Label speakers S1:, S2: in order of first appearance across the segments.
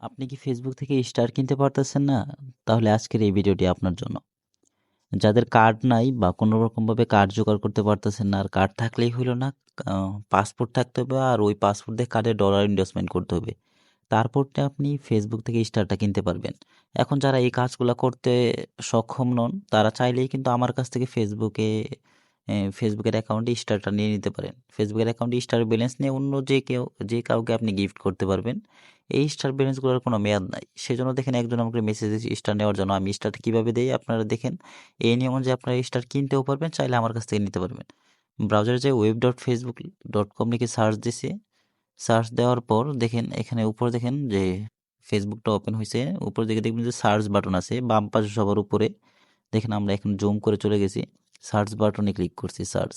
S1: আপনি কি ফেসবুক থেকে স্টার কিনতে পারতেছেন না? তাহলে আজকের এই ভিডিওটি আপনার জন্য। যাদের কার্ড নাই বা কোনো রকমভাবে কার্ড জোগাড় করতে পারতেছেন না, আর কার্ড থাকলেই হলো না, পাসপোর্ট থাকতে হবে আর ওই পাসপোর্ট দিয়ে কার্ডে ডলার ইনভেস্টমেন্ট করতে হবে। তারপরটা আপনি ফেসবুক থেকে স্টারটা কিনতে পারবেন। এখন যারা এই কাজগুলো করতে সক্ষম নন, তারা চাইলেই কিন্তু আমার কাছ থেকে ফেসবুকে ফেসবুকের অ্যাকাউন্টে স্টারটা নিয়ে নিতে পারেন। ফেসবুকের অ্যাকাউন্টে স্টার ব্যালেন্স নিয়ে অন্য যে কেউ যে কাউকে আপনি গিফট করতে পারবেন। এই স্টার ব্যালেন্সগুলোর কোনো মেয়াদ নাই। সেজন্য দেখেন একজন আমাকে মেসেজ দিয়েছে স্টার নেওয়ার জন্য। আমি স্টারটা কীভাবে দিই আপনারা দেখেন। এই নিয়ম অনুযায়ী আপনারা স্টার কিনতেও পারবেন, চাইলে আমার কাছ থেকে নিতে পারবেন। ব্রাউজারে ডট কম লিখে সার্চ দিছি। সার্চ দেওয়ার পর দেখেন এখানে উপর দেখেন যে ফেসবুকটা ওপেন হয়েছে উপর দিকে দেখবেন যে সার্চ বাটন আছে বাম পাশে সবার উপরে। দেখেন আমরা এখন জুম করে চলে গেছি। সার্চ বাটনে ক্লিক করছি সার্চ।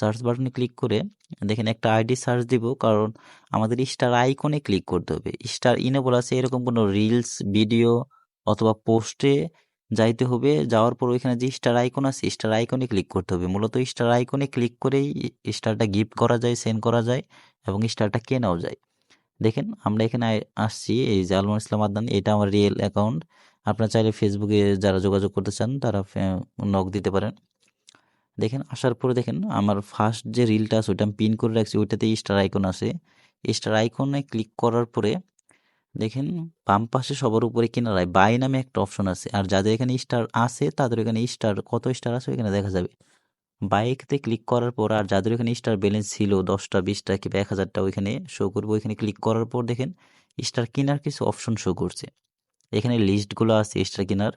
S1: সার্চ বাটনে ক্লিক করে দেখেন একটা আইডি সার্চ দিব কারণ আমাদের স্টার আইকনে ক্লিক করতে হবে। স্টার ইনেবল আছে এরকম কোনো রিলস, ভিডিও অথবা পোস্টে যাইতে হবে। যাওয়ার পর ওইখানে যে স্টার আইকন আছে স্টার আইকনে ক্লিক করতে হবে। মূলত স্টার আইকনে ক্লিক করেই স্টারটা গিফট করা যায়, সেন্ড করা যায় এবং স্টারটা কেনাও যায়। দেখেন আমরা এখানে আসছি এই যে আলমান ইসলাম আদনান এটা আমার রিয়েল অ্যাকাউন্ট। আপনারা চাইলে ফেসবুকে যারা যোগাযোগ করতে চান তারা নক দিতে পারেন। দেখেন, আসার পরে দেখেন, আমার ফার্স্ট যে রিলটা আছে, ওইটা আমি পিন করে রাখছি ওইটাতে স্টার আইকন আছে। স্টার আইকনে ক্লিক করার পরে দেখেন, বাম পাশে সবার উপরে কিনারায় বাই নামে একটা অপশন আছে। আর যাদের এখানে স্টার আছে, তাদের এখানে স্টার কত স্টার আছে ওইখানে দেখা যাবে। বাইকতে ক্লিক করার পর, আর যাদের এখানে স্টার ব্যালেন্স ছিল ১০ টা ২০ টা কিংবা ১০০০ টা ওইখানে শো করবে। ওইখানে ক্লিক করার পর দেখেন স্টার কেনার কিছু অপশন শো করছে। এখানে লিস্টগুলো আছে স্টার কেনার।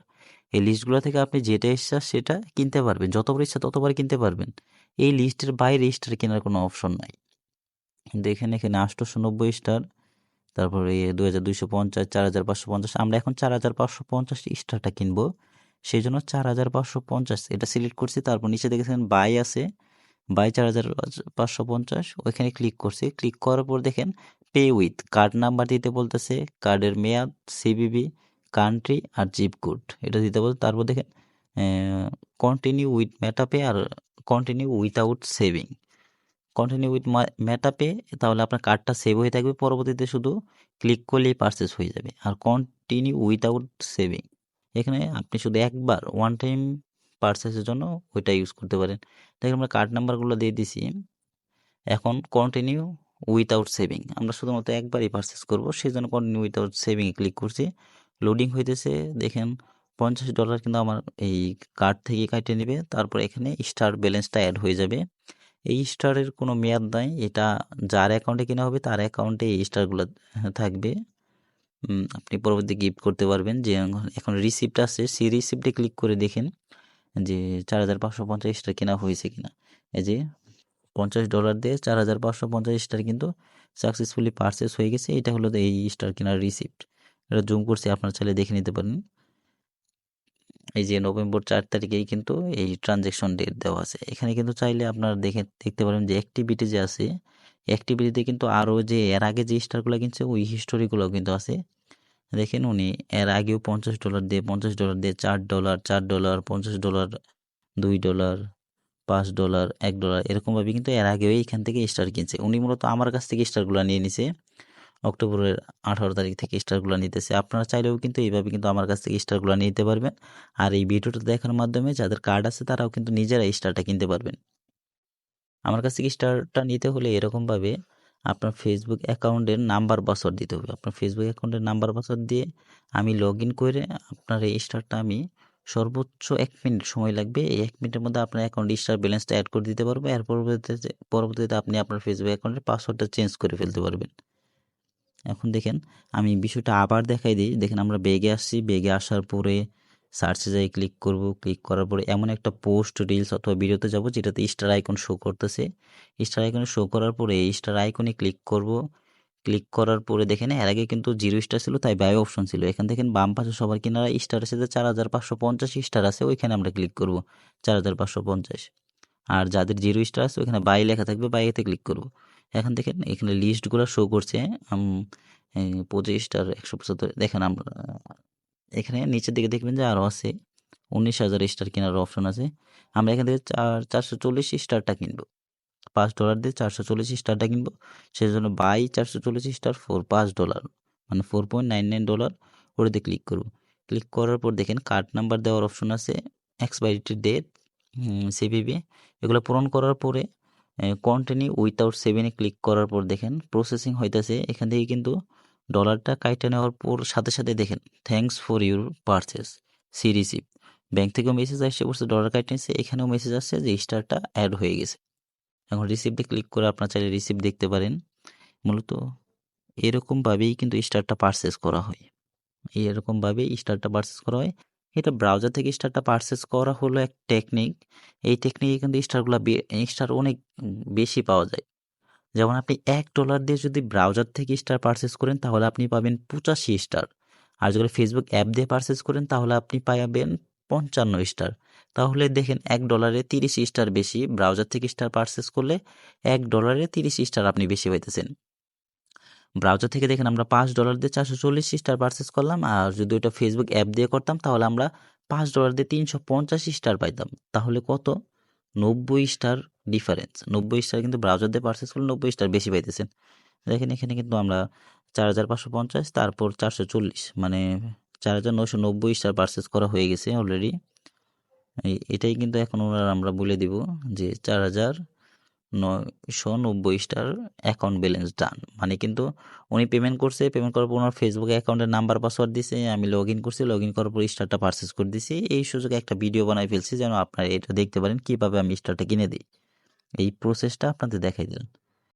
S1: এই লিস্টগুলো থেকে আপনি যেটা ইচ্ছা সেটা কিনতে পারবেন। যতবার ইচ্ছা ততবার কিনতে পারবেন। এই লিস্টের বাইরে স্টার কেনার কোনো অপশন নাই। দেখেন এখানে ৮৯০ স্টার, তারপরে ২২৫০, ৪৫৫০ আমরা এখন ৪৫৫০ স্টারটা কিনবো। সেই জন্য চার হাজার পাঁচশো পঞ্চাশ এটা সিলেক্ট করছি। তারপর নিচে দেখেছেন বাই আছে। বাই ৪৫৫০ ওইখানে ক্লিক করছি। ক্লিক করার পর দেখেন পে উইথ কার্ড নাম্বার দিতে বলতেছে, কার্ডের মেয়াদ, সিভিভি, কান্ট্রি আর জিপ কোড এটা দিতে বলছে। তারপর দেখেন continue with Meta Pay R continue without saving. Continue with মা মেটাপে তাহলে আপনার কার্ডটা সেভ হয়ে থাকবে। পরবর্তীতে শুধু ক্লিক করলেই পারচেজ হয়ে যাবে। আর কন্টিনিউ উইথআউট সেভিং এখানে আপনি শুধু একবার ওয়ান টাইম পারচেজের জন্য ওইটা ইউজ করতে পারেন। দেখেন আমরা কার্ড নাম্বারগুলো দিয়ে দিছি। এখন কন্টিনিউ উইথআউট সেভিং আমরা শুধুমাত্র একবারই পারচেজ করব। সেজন্য কন্টিনিউ উইথআউট সেভিং এ ক্লিক করছি। লোডিং হইতেছে, দেখেন $৫০ কিন্তু আমার এই কার্ড থেকে কাইটে নেবে, তারপর এখানে স্টার ব্যালেন্সটা অ্যাড হয়ে যাবে। এই স্টারের কোনো মেয়াদ নাই। এটা যার অ্যাকাউন্টে কেনা হবে, তার অ্যাকাউন্টে এই স্টারগুলো থাকবে। আপনি পরবর্তী গিফট করতে পারবেন। যে এখন রিসিপ্ট আছে, সেই রিসিপ্টে ক্লিক করে দেখেন যে ৪৫৫০ স্টার কেনা হয়েছে কিনা। এই যে $৫০ দিয়ে ৪৫৫০ স্টার কিন্তু সাকসেসফুলি পারচেজ হয়ে গেছে। এটা হলো এই স্টার কেনার রিসিপ্ট। এটা জুম করছি আপনারা চাইলে দেখে নিতে পারেন। এই যে নভেম্বর চার তারিখেই কিন্তু এই ট্রান্সেকশন ডেট দেওয়া আছে। এখানে কিন্তু চাইলে আপনারা দেখে দেখতে পারেন যে অ্যাক্টিভিটি যে আছে, অ্যাক্টিভিটিতে কিন্তু আরও যে এর আগে যে স্টারগুলো কিনছে ওই হিস্টোরিগুলো কিন্তু আছে। দেখেন উনি এর আগেও $৫০ দিয়ে, $৫০ দিয়ে, $৪, $৪, $৫০, $২, $৫, $১ এরকমভাবে কিন্তু এর আগেও এইখান থেকে স্টার কিনছে। উনি মূলত আমার কাছ থেকে স্টারগুলো নিয়ে নিছে। অক্টোবরের ১৮ তারিখ থেকে স্টারগুলা নিতেছে। আপনারা চাইলেও কিন্তু এইভাবে কিন্তু আমার কাছ থেকে স্টারগুলা নিতে পারবেন। আর এই ভিডিওটা দেখার মাধ্যমে যাদের কার্ড আছে তারাও কিন্তু নিজেরাই স্টারটা কিনতে পারবেন। আমার কাছ থেকে স্টারটা নিতে হলে এরকমভাবে আপনার ফেসবুক অ্যাকাউন্টের নাম্বার পাসওয়ার্ড দিতে হবে। আপনার ফেসবুক অ্যাকাউন্টের নাম্বার পাসওয়ার্ড দিয়ে আমি লগইন করে আপনার এই স্টারটা আমি সর্বোচ্চ ১ মিনিট সময় লাগবে। এই ১ মিনিটের মধ্যে আপনার অ্যাকাউন্টে স্টার ব্যালেন্সটা এড করে দিতে পারব। এর পরবর্তীতে পরবর্তীতে আপনি আপনার ফেসবুক অ্যাকাউন্টের পাসওয়ার্ডটা চেঞ্জ করে ফেলতে পারবেন। এখন দেখেন আমি বিষয়টা আবার দেখাই দিই। দেখেন আমরা বেগে আসছি। বেগে আসার পরে সার্চে যাই ক্লিক করব। ক্লিক করার পরে এমন একটা পোস্ট, রিলস অথবা ভিডিওতে যাব যেটাতে স্টার আইকন শো করতেছে। স্টার আইকনে শো করার পরে স্টার আইকনে ক্লিক করব। ক্লিক করার পরে দেখেন এর আগে কিন্তু জিরো স্টার ছিল তাই বাই অপশন ছিল। এখান দেখেন বাম পাশে সবার কিনারা স্টার আছে যে ৪৫৫০ স্টার আছে ওইখানে আমরা ক্লিক করব। ৪৫৫০ আর যাদের জিরো স্টার আছে ওইখানে বাই লেখা থাকবে বাইতে ক্লিক করব। এখন দেখেন এখানে লিস্টগুলো শো করছে। আম এ ২৫ স্টার ১৭৫ দেখেন আমরা এখানে নিচের দিকে দেখবেন যে আরও আছে ১৯,০০০ স্টার কেনার অপশন আছে। আমরা এখান থেকে চার ৪৪০ স্টারটা কিনবো। পাঁচ ডলার দিয়ে ৪৪০ স্টারটা কিনবো। সেই জন্য বাই ৪৪০ স্টার ফোর পাঁচ ডলার মানে four point nine nine dollar ওটাতে ক্লিক করব ক্লিক করার পর দেখেন কার্ড নাম্বার দেওয়ার অপশন আছে এক্সপাইরিটি ডেট সিভিভি এগুলো পূরণ করার পরে কন্টিনিউ উইথাউট সেভেনে ক্লিক করার পর দেখেন প্রসেসিং হইতেছে, এখান থেকে কিন্তু ডলারটা কাইটা নেওয়ার পর সাথে সাথে দেখেন thanks for your purchase C receive bank থেকেও মেসেজ আসছে, বলছে ডলার কাইট নিচ্ছে এখানেও মেসেজ আসছে যে স্টারটা অ্যাড হয়ে গেছে। এখন রিসিপ্টে ক্লিক করে আপনার চাইলে রিসিপ্ট দেখতে পারেন। মূলত এরকমভাবেই কিন্তু স্টারটা পারচেস করা হয়। এরকমভাবেই স্টারটা পারচেস করা হয়। এটা ব্রাউজার থেকে স্টারটা পারচেস করা হলো এক টেকনিক এই টেকনিকে কিন্তু স্টারগুলো স্টার অনেক বেশি পাওয়া যায়। যেমন আপনি এক ডলার দিয়ে যদি ব্রাউজার থেকে স্টার পারচেস করেন, তাহলে আপনি পাবেন পঁচাশি স্টার আর যদি ফেসবুক অ্যাপ দিয়ে পারচেস করেন, তাহলে আপনি পাবেন পঞ্চান্ন স্টার তাহলে দেখেন এক ডলারে তিরিশ স্টার বেশি। ব্রাউজার থেকে স্টার পারচেস করলে এক ডলারে তিরিশ স্টার আপনি বেশি পাইতেছেন। ব্রাউজার থেকে দেখেন আমরা পাঁচ ডলার দিয়ে চারশো চল্লিশ স্টার পারচেস করলাম। আর যদি ওটা ফেসবুক অ্যাপ দিয়ে করতাম, তাহলে আমরা পাঁচ ডলার দিয়ে তিনশো পঞ্চাশ স্টার পাইতাম। তাহলে কত? নব্বই স্টার ডিফারেন্স নব্বই স্টার কিন্তু ব্রাউজার দিয়ে পারচেস করলে নব্বই স্টার বেশি পাইতেছেন। দেখেন এখানে কিন্তু আমরা চার হাজার পাঁচশো পঞ্চাশ, তারপর চারশো চল্লিশ মানে চার হাজার নশো নব্বই স্টার পারচেস করা হয়ে গেছে অলরেডি এটাই কিন্তু এখন ওনার আমরা বলে দিব যে চার হাজার নয়শো নব্বই স্টার অ্যাকাউন্ট ব্যালেন্স ডান মানে কিন্তু উনি পেমেন্ট করছে পেমেন্ট করার পর ওনার ফেসবুকে অ্যাকাউন্টের নাম্বার পাসওয়ার্ড দিছে, আমি লগ ইন করছি লগ ইন করার পর স্টারটা পারচেস করে দিছি। এই সুযোগে একটা ভিডিও বানাই ফেলছি যেন আপনারা এটা দেখতে পারেন, কীভাবে আমি স্টারটা কিনে দিই। এই প্রসেসটা আপনাদের দেখাই দিলাম।